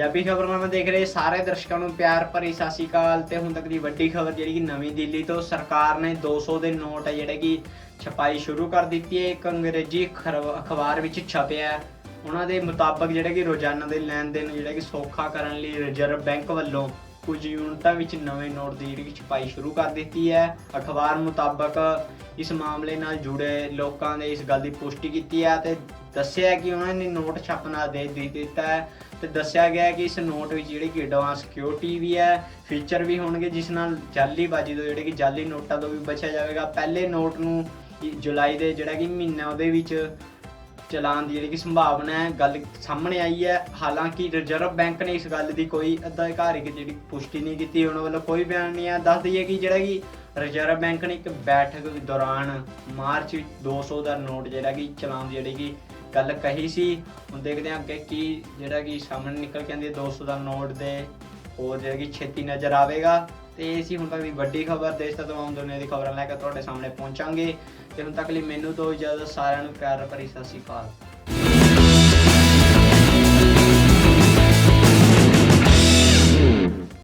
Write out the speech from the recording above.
ਪੰਜਾਬੀ ਖਬਰਨਾਮਾ ਦੇਖ ਰਹੇ ਸਾਰੇ ਦਰਸ਼ਕਾਂ ਨੂੰ ਪਿਆਰ ਭਰੀ ਸਤਿ ਸ਼੍ਰੀ ਅਕਾਲ ਤੇ ਹੁਣ ਤੱਕ ਦੀ ਵੱਡੀ ਖਬਰ ਜਿਹੜੀ ਕਿ ਨਵੀਂ ਦਿੱਲੀ ਤੋਂ ਸਰਕਾਰ ਨੇ 200 ਦੇ ਨੋਟ ਹੈ ਜਿਹੜੇ ਕਿ ਛਪਾਈ ਸ਼ੁਰੂ ਕਰ ਦਿੱਤੀ ਹੈ, ਇੱਕ ਅੰਗਰੇਜ਼ੀ ਖਰਵ- ਅਖਬਾਰ ਵਿੱਚ ਛਪਿਆ ਉਹਨਾਂ ਦੇ ਮੁਤਾਬਕ ਜਿਹੜੇ ਕਿ ਰੋਜ਼ਾਨਾ ਦੇ ਲੈਣ ਦੇਣ ਜਿਹੜਾ ਕਿ ਸੌਖਾ ਕਰਨ ਲਈ ਰਿਜ਼ਰਵ ਬੈਂਕ ਵੱਲੋਂ ਕੁਝ ਯੂਨਿਟਾਂ ਵਿੱਚ ਨਵੇਂ ਨੋਟ ਦੀ ਜਿਹੜੀ ਕਿ ਛਪਾਈ ਸ਼ੁਰੂ ਕਰ ਦਿੱਤੀ ਹੈ। ਅਖਬਾਰ ਮੁਤਾਬਕ ਇਸ ਮਾਮਲੇ ਨਾਲ ਜੁੜੇ ਲੋਕਾਂ ਨੇ ਇਸ ਗੱਲ ਦੀ ਪੁਸ਼ਟੀ ਕੀਤੀ ਹੈ ਤੇ ਦੱਸਿਆ ਕਿ ਉਹਨਾਂ ਨੇ ਨੋਟ ਛਾਪਣਾ ਦੇ ਦੇ ਦਿੱਤਾ ਹੈ ਤੇ ਦੱਸਿਆ ਗਿਆ ਹੈ ਕਿ ਇਸ ਨੋਟ ਵਿੱਚ ਜਿਹੜੀ ਕਿ ਐਡਵਾਂਸ ਸਿਕਿਉਰਿਟੀ ਵੀ ਹੈ ਫੀਚਰ ਵੀ ਹੋਣਗੇ, ਜਿਸ ਨਾਲ ਜਾਲੀਬਾਜ਼ੀ ਤੋਂ ਜਿਹੜੇ ਕਿ ਜਾਲੀ ਨੋਟਾਂ ਤੋਂ ਵੀ ਬਚਿਆ ਜਾਵੇਗਾ। ਪਹਿਲੇ ਨੋਟ ਨੂੰ ਜੁਲਾਈ ਦੇ ਜਿਹੜਾ ਕਿ ਮਹੀਨਾ ਉਹਦੇ ਵਿੱਚ ਚਲਾਉਣ ਦੀ ਜਿਹੜੀ ਕਿ ਸੰਭਾਵਨਾ ਹੈ, ਗੱਲ ਸਾਹਮਣੇ ਆਈ ਹੈ। ਹਾਲਾਂਕਿ ਰਿਜ਼ਰਵ ਬੈਂਕ ਨੇ ਇਸ ਗੱਲ ਦੀ ਕੋਈ ਅਧਿਕਾਰਿਕ ਜਿਹੜੀ ਪੁਸ਼ਟੀ ਨਹੀਂ ਕੀਤੀ, ਉਹਨਾਂ ਵੱਲੋਂ ਕੋਈ ਬਿਆਨ ਨਹੀਂ ਹੈ। ਦੱਸ ਦਈਏ ਕਿ ਜਿਹੜਾ ਕਿ ਰਿਜ਼ਰਵ ਬੈਂਕ ਨੇ ਇੱਕ ਬੈਠਕ ਦੌਰਾਨ ਮਾਰਚ ਵਿੱਚ 200 ਦਾ ਨੋਟ ਜਿਹੜਾ ਕਿ ਚਲਾਉਣ ਦੀ ਜਿਹੜੀ ਕਿ ਗੱਲ ਕਹੀ ਸੀ। ਹੁਣ ਦੇਖਦੇ ਹਾਂ ਅੱਗੇ ਕੀ ਜਿਹੜਾ ਕਿ ਸਾਹਮਣੇ ਨਿਕਲ ਕੇ ਆਉਂਦੀ ਹੈ। 200 ਦਾ ਨੋਟ ਦੇ ਹੋਰ ਜਿਹੜਾ ਕਿ ਛੇਤੀ ਨਜ਼ਰ ਆਵੇਗਾ। ਤੇ ਇਹ ਸੀ ਹੁਣ ਤੱਕ ਦੀ ਵੱਡੀ ਖਬਰ, ਦੇਸ਼ ਦਾ ਤਮਾਮ ਦੁਨੀਆ ਦੀ ਖਬਰਾਂ ਲੈ ਕੇ ਤੁਹਾਡੇ ਸਾਹਮਣੇ ਪਹੁੰਚਾਂਗੇ। ਤੇ ਹੁਣ ਤੱਕ ਲਈ ਮੈਨੂੰ ਤੋਂ ਇਜਾਜ਼ਤ, ਸਾਰਿਆਂ ਨੂੰ ਪਿਆਰ ਭਰੀ ਸਤਿ ਸ਼੍ਰੀ ਅਕਾਲ।